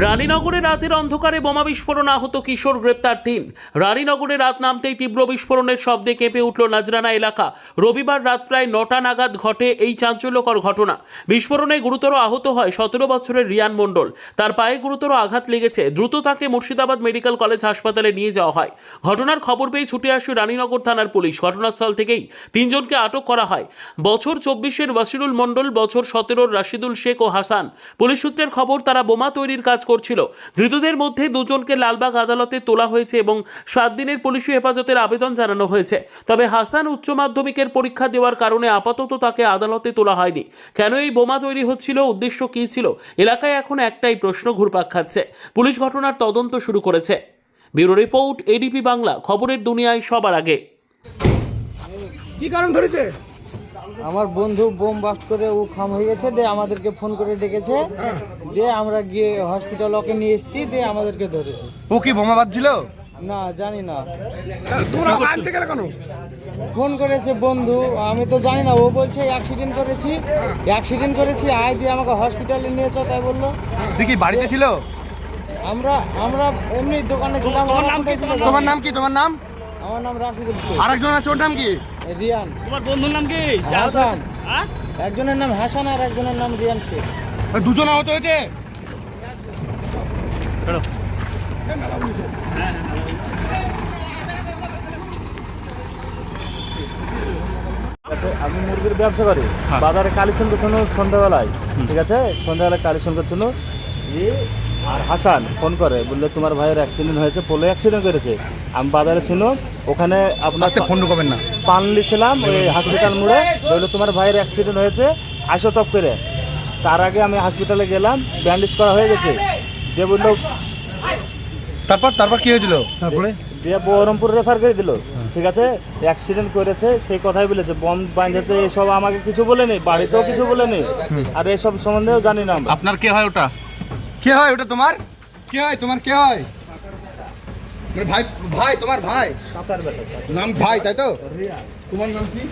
রানীনগরে রাতের অন্ধকারে বোমা বিস্ফোরণ আহত কিশোর গ্রেপ্তার তিন। রানীনগরে রাত নামতেই তীব্র বিস্ফোরণের শব্দে কেঁপে উঠল নাজরানা এলাকা। রবিবার রাত প্রায় নটা নাগাদ ঘটে এই চাঞ্চল্যকর ঘটনা। বিস্ফোরণে গুরুতর আহত হয় সতেরো বছরের রিয়ান মণ্ডল। তার পায়ে গুরুতর আঘাত লেগেছে। দ্রুত তাকে মুর্শিদাবাদ মেডিকেল কলেজ হাসপাতালে নিয়ে যাওয়া হয়। ঘটনার খবর পেয়ে ছুটে আসে রানীনগর থানার পুলিশ। ঘটনাস্থল থেকেই তিনজনকে আটক করা হয়। বছর চব্বিশের ওয়াসিরুল মণ্ডল, বছর সতেরোর রাশিদুল শেখ ও হাসান। পুলিশ সূত্রের খবর, তারা বোমা তৈরির কাজ করছিল। ধৃতদের মধ্যে দুজনকে লালবাগ আদালতে তোলা হয়েছে এবং সাত দিনের পুলিশি হেফাজতের আবেদন জানানো হয়েছে। তবে হাসান উচ্চ মাধ্যমিকের পরীক্ষা দেওয়ার কারণে আপাতত তাকে আদালতে তোলা হয়নি। কেন এই বোমা তৈরি হচ্ছিল? উদ্দেশ্য কী ছিল? এলাকায় এখন একটাই প্রশ্ন ঘুরপাক খাচ্ছে। পুলিশ ঘটনার তদন্ত শুরু করেছে। ব্যুরো রিপোর্ট, এডিপি বাংলা, খবরের দুনিয়ায় সবার আগে। কি কারণ ধরেছে? আমার বন্ধু বোম বাস্ট করে ও খাম হয়ে গেছে দিয়ে আমাদেরকে ফোন করে ডেকেছে। দিয়ে আমরা গিয়ে হসপিটাল ওকে নিয়ে এসেছি দিয়ে আমাদেরকে ধরেছে। ও কি বোমা বাজছিল না জানি না। তোমরা আনতে গেলে কেন? ফোন করেছে বন্ধু আমি তো জানি না ও বলছে অ্যাক্সিডেন্ট করেছি। অ্যাক্সিডেন্ট করেছি আয় দিয়ে আমাকে হসপিটালে নিয়ে নিয়েছ তাই বলল। দেখি বাড়িতে ছিল? আমরা আমরা এমনি দোকানে ছিলাম। তোমার নাম কি? তোমার নাম? আমার নাম রাশিদুল আরেকজন আছে ওর নাম কি? রিয়ান। তোমার বন্ধুর নাম কি? হাসান। হ্যাঁ? একজনের নাম হাসান আর একজনের নাম রিয়ান শেখ। দুজন আহত হয়েছে? আমি মুরগির ব্যবসা করি। বাজারে কালেকশন করছিল সন্ধ্যাবেলায় ঠিক আছে? সন্ধ্যাবেলায় কালেকশন করছিল আর হাসান ফোন করে বললে তোমার ভাইয়ের অ্যাক্সিডেন্ট হয়েছে পোলে অ্যাক্সিডেন্ট করেছে। আমি বাজারে ছিল ওখানে আপনার ফোন করবেন না। পানলি ছিলাম ওই হসপিটাল মোড়ে। বলল তোমার ভাইয়ের অ্যাক্সিডেন্ট হয়েছে আইসো টপ করে। তার আগে আমি হসপিটালে গেলাম ব্যান্ডেজ করা হয়ে গেছে। দিয়ে বলল তারপর তারপর কি হয়েছিল? তারপরে? দিয়ে বহরমপুর রেফার করে দিল। ঠিক আছে অ্যাক্সিডেন্ট করেছে সেই কথাই বলেছে বম বাঁধেছে এসব আমাকে কিছু বলেনি বাড়িতেও কিছু বলেনি। আর এসব সম্বন্ধেও জানি না আপনার কে হয় ওটা? কে হয় ওটা তোমার? কে হয় তোমার কে হয়? ভাই ভাই তোমার ভাই। নাম ভাই তাই তো? তোমার নাম কি?